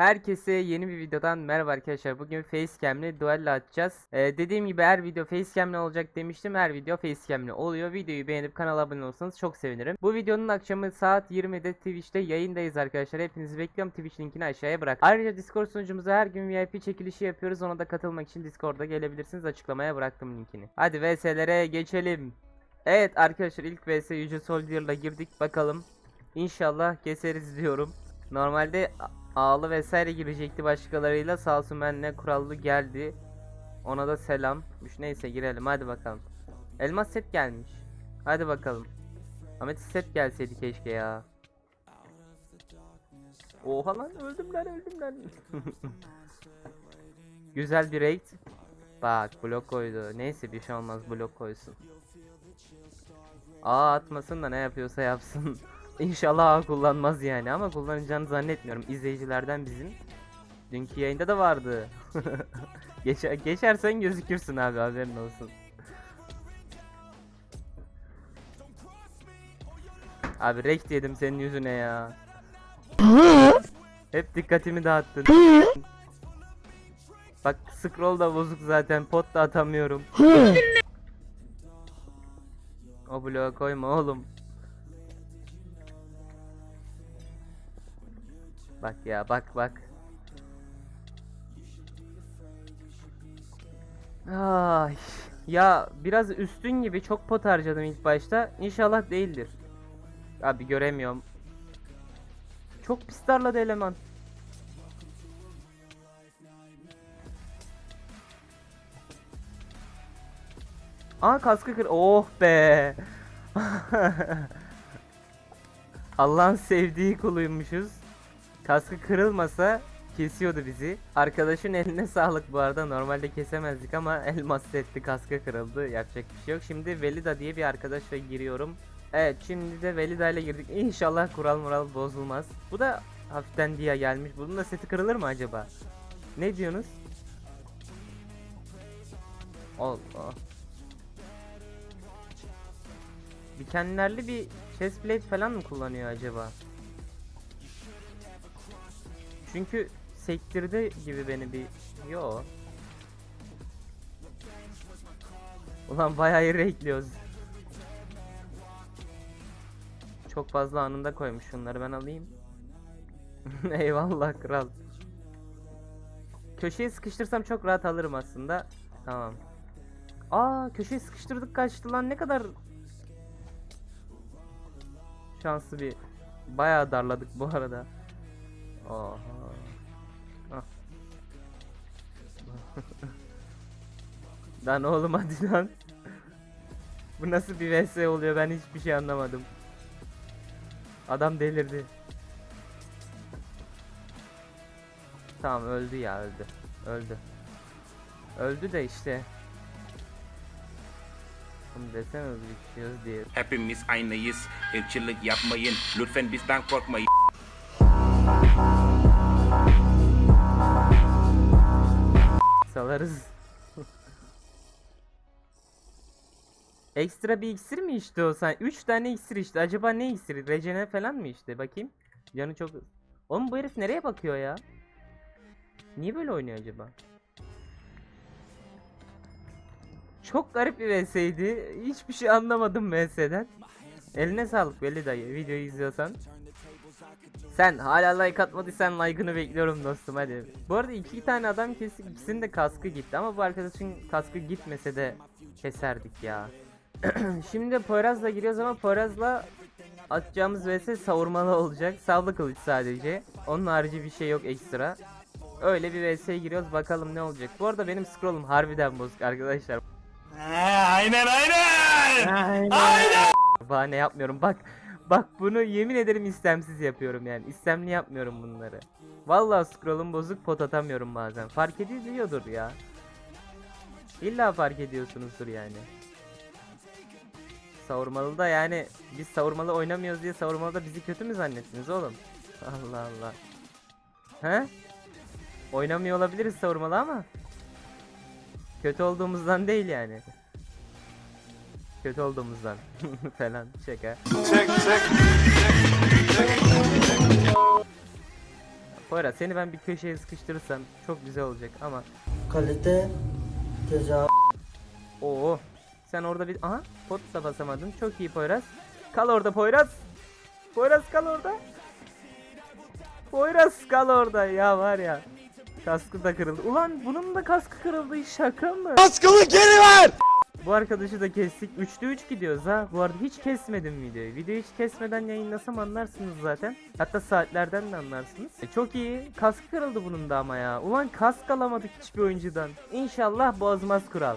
Herkese yeni bir videodan merhaba arkadaşlar. Bugün facecam'le duello atacağız. Ee, dediğim gibi her video facecam'le olacak demiştim. Her video facecam'le oluyor. Videoyu beğenip kanala abone olursanız çok sevinirim. Bu videonun akşamı saat 20'de Twitch'te yayındayız arkadaşlar. Hepinizi bekliyorum. Twitch linkini aşağıya bırak. Ayrıca Discord sunucumuza her gün VIP çekilişi yapıyoruz. Ona da katılmak için Discord'a gelebilirsiniz. Açıklamaya bıraktım linkini. Hadi VS'lere geçelim. Evet arkadaşlar ilk VS Yüce Soldier'la girdik. Bakalım. İnşallah keseriz diyorum. Normalde ağlı vesaire girecekti başkalarıyla sağ olsun benimle kurallı geldi. Ona da selam. Neyse girelim hadi bakalım. Elmas set gelmiş. Hadi bakalım. Ahmet set gelseydi keşke ya. Oha lan öldüm lan öldüm lan. Güzel bir raid. Bak blok koydu. Neyse bir şey olmaz blok koysun. Aa atmasın da ne yapıyorsa yapsın. İnşallah ağ kullanmaz yani ama kullanacağını zannetmiyorum. İzleyicilerden bizim. Dünkü yayında da vardı. Geçer, geçersen gözükürsün abi haberin olsun. Abi rekt yedim senin yüzüne ya. Hep dikkatimi dağıttın. Bak scroll da bozuk zaten pot da atamıyorum. o bloğa koyma oğlum. Bak ya bak bak. Ay ya biraz üstün gibi çok pot harcadım ilk başta. İnşallah değildir. Abi göremiyorum. Çok pis darladı eleman. Aa kaskı kır. Oh be. Allah'ın sevdiği kuluymuşuz. Kaskı kırılmasa kesiyordu bizi. Arkadaşın eline sağlık bu arada. Normalde kesemezdik ama elmas etti kaskı kırıldı. Yapacak bir şey yok. Şimdi Velida diye bir arkadaşla giriyorum. Evet şimdi de Velida ile girdik. İnşallah kural mural bozulmaz. Bu da hafiften diye gelmiş. Bunun da seti kırılır mı acaba? Ne diyorsunuz? Allah. Dikenlerli bir chestplate falan mı kullanıyor acaba? Çünkü sektirdi gibi beni bir... Yo. Ulan bayağı ekliyoruz. Çok fazla anında koymuş şunları ben alayım. Eyvallah kral. Köşeye sıkıştırsam çok rahat alırım aslında. Tamam. Aa köşeye sıkıştırdık kaçtı lan ne kadar şanslı bir bayağı darladık bu arada. Oha. lan oğlum hadi lan. Bu nasıl bir vs oluyor ben hiçbir şey anlamadım. Adam delirdi. Tamam öldü ya öldü. Öldü. Öldü de işte. Bunu desem öldürüyoruz diye. Hepimiz aynıyız. Irkçılık yapmayın. Lütfen bizden korkmayın. Salarız. Ekstra bir iksir mi içti o sen? 3 tane iksir içti. Acaba ne iksiri? Recene falan mı içti? Bakayım. Canı çok... Oğlum bu herif nereye bakıyor ya? Niye böyle oynuyor acaba? Çok garip bir VS'ydi. Hiçbir şey anlamadım VS'den. Eline sağlık Veli dayı videoyu izliyorsan. Sen hala like atmadıysan like'ını bekliyorum dostum hadi. Bu arada iki tane adam kestik ikisinin de kaskı gitti ama bu arkadaşın kaskı gitmese de keserdik ya. Şimdi Poyraz'la giriyoruz ama Poyraz'la atacağımız vs savurmalı olacak. Savlı kılıç sadece. Onun harici bir şey yok ekstra. Öyle bir vs'ye giriyoruz bakalım ne olacak. Bu arada benim scrollum harbiden bozuk arkadaşlar. aynen aynen. Bahane yapmıyorum. Bak bak bunu yemin ederim istemsiz yapıyorum yani. İstemli yapmıyorum bunları. Vallahi scrollum bozuk pot atamıyorum bazen. Fark ediliyordur ya. İlla fark ediyorsunuzdur yani. Savurmalı da yani biz savurmalı oynamıyoruz diye savurmalı bizi kötü mü zannettiniz oğlum? Allah Allah. He? Oynamıyor olabiliriz savurmalı ama kötü olduğumuzdan değil yani. Kötü olduğumuzdan falan şaka. Poyraz seni ben bir köşeye sıkıştırırsam çok güzel olacak ama Kalite tecavüz Oo. Sen orada bir aha pot da basamadın. Çok iyi Poyraz. Kal orada Poyraz. Poyraz kal orada. Poyraz kal orada ya var ya. Kaskı da kırıldı. Ulan bunun da kaskı kırıldı. Şaka mı? Kaskımı geri ver! Bu arkadaşı da kestik. 3'te 3 gidiyoruz ha. Bu arada hiç kesmedim videoyu. Videoyu hiç kesmeden yayınlasam anlarsınız zaten. Hatta saatlerden de anlarsınız. E, çok iyi. Kaskı kırıldı bunun da ama ya. Ulan kask alamadık hiçbir oyuncudan. İnşallah bozmaz kural.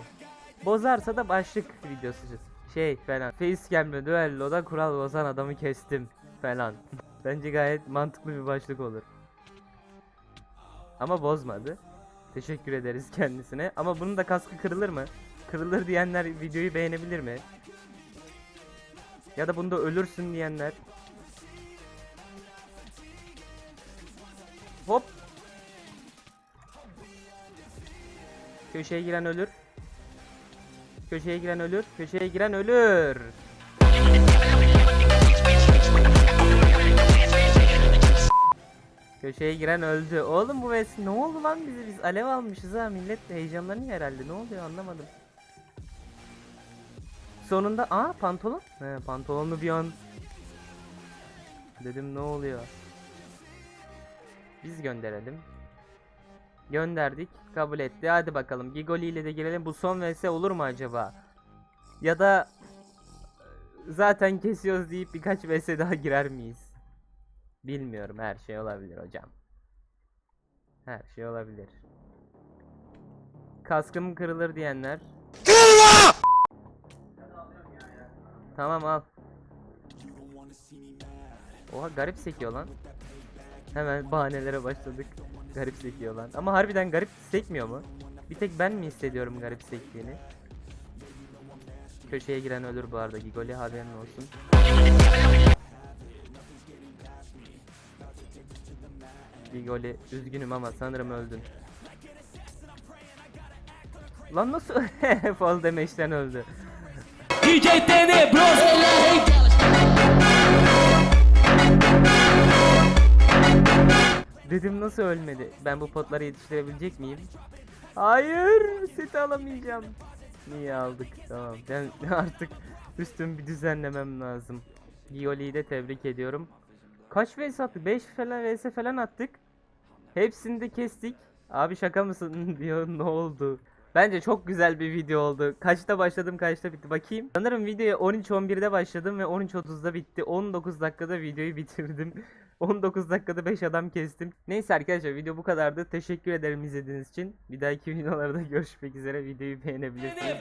Bozarsa da başlık videosu. Şey falan. Facecam'le düelloda kural bozan adamı kestim falan. Bence gayet mantıklı bir başlık olur. Ama bozmadı. Teşekkür ederiz kendisine. Ama bunun da kaskı kırılır mı? Kırılır diyenler videoyu beğenebilir mi? Ya da bunda ölürsün diyenler. Hop. Köşeye giren ölür. Köşeye giren ölür. Köşeye giren ölür. Köşeye giren öldü. Oğlum bu ves ne oldu lan bize biz alev almışız ha millet heyecanlanıyor herhalde. Ne oluyor anlamadım. Sonunda aa pantolon. He pantolonlu bir an. Dedim ne oluyor? Biz gönderelim. Gönderdik. Kabul etti. Hadi bakalım. Gigoli ile de girelim. Bu son vs olur mu acaba? Ya da zaten kesiyoruz deyip birkaç vs daha girer miyiz? Bilmiyorum. Her şey olabilir hocam. Her şey olabilir. Kaskım kırılır diyenler. Kırma! Tamam al. Oha garip sekiyor lan. Hemen bahanelere başladık. Garip sekiyor lan. Ama harbiden garip sekmiyor mu? Bir tek ben mi hissediyorum garip sektiğini? Köşeye giren ölür bu arada. Gigoli haberin olsun. Gigoli üzgünüm ama sanırım öldün. Lan nasıl? Fall damage'den öldü. Dedim nasıl ölmedi? Ben bu potları yetiştirebilecek miyim? Hayır, seti alamayacağım. Niye aldık? Tamam. Ben artık üstüm bir düzenlemem lazım. Gioli'yi de tebrik ediyorum. Kaç vs attık? 5 falan vs falan attık. Hepsini de kestik. Abi şaka mısın diyor ne oldu? Bence çok güzel bir video oldu. Kaçta başladım kaçta bitti bakayım. Sanırım videoya 13-11'de başladım ve 13.30'da bitti. 19 dakikada videoyu bitirdim. 19 dakikada 5 adam kestim. Neyse arkadaşlar video bu kadardı. Teşekkür ederim izlediğiniz için. Bir dahaki videolarda görüşmek üzere. Videoyu beğenebilirsiniz.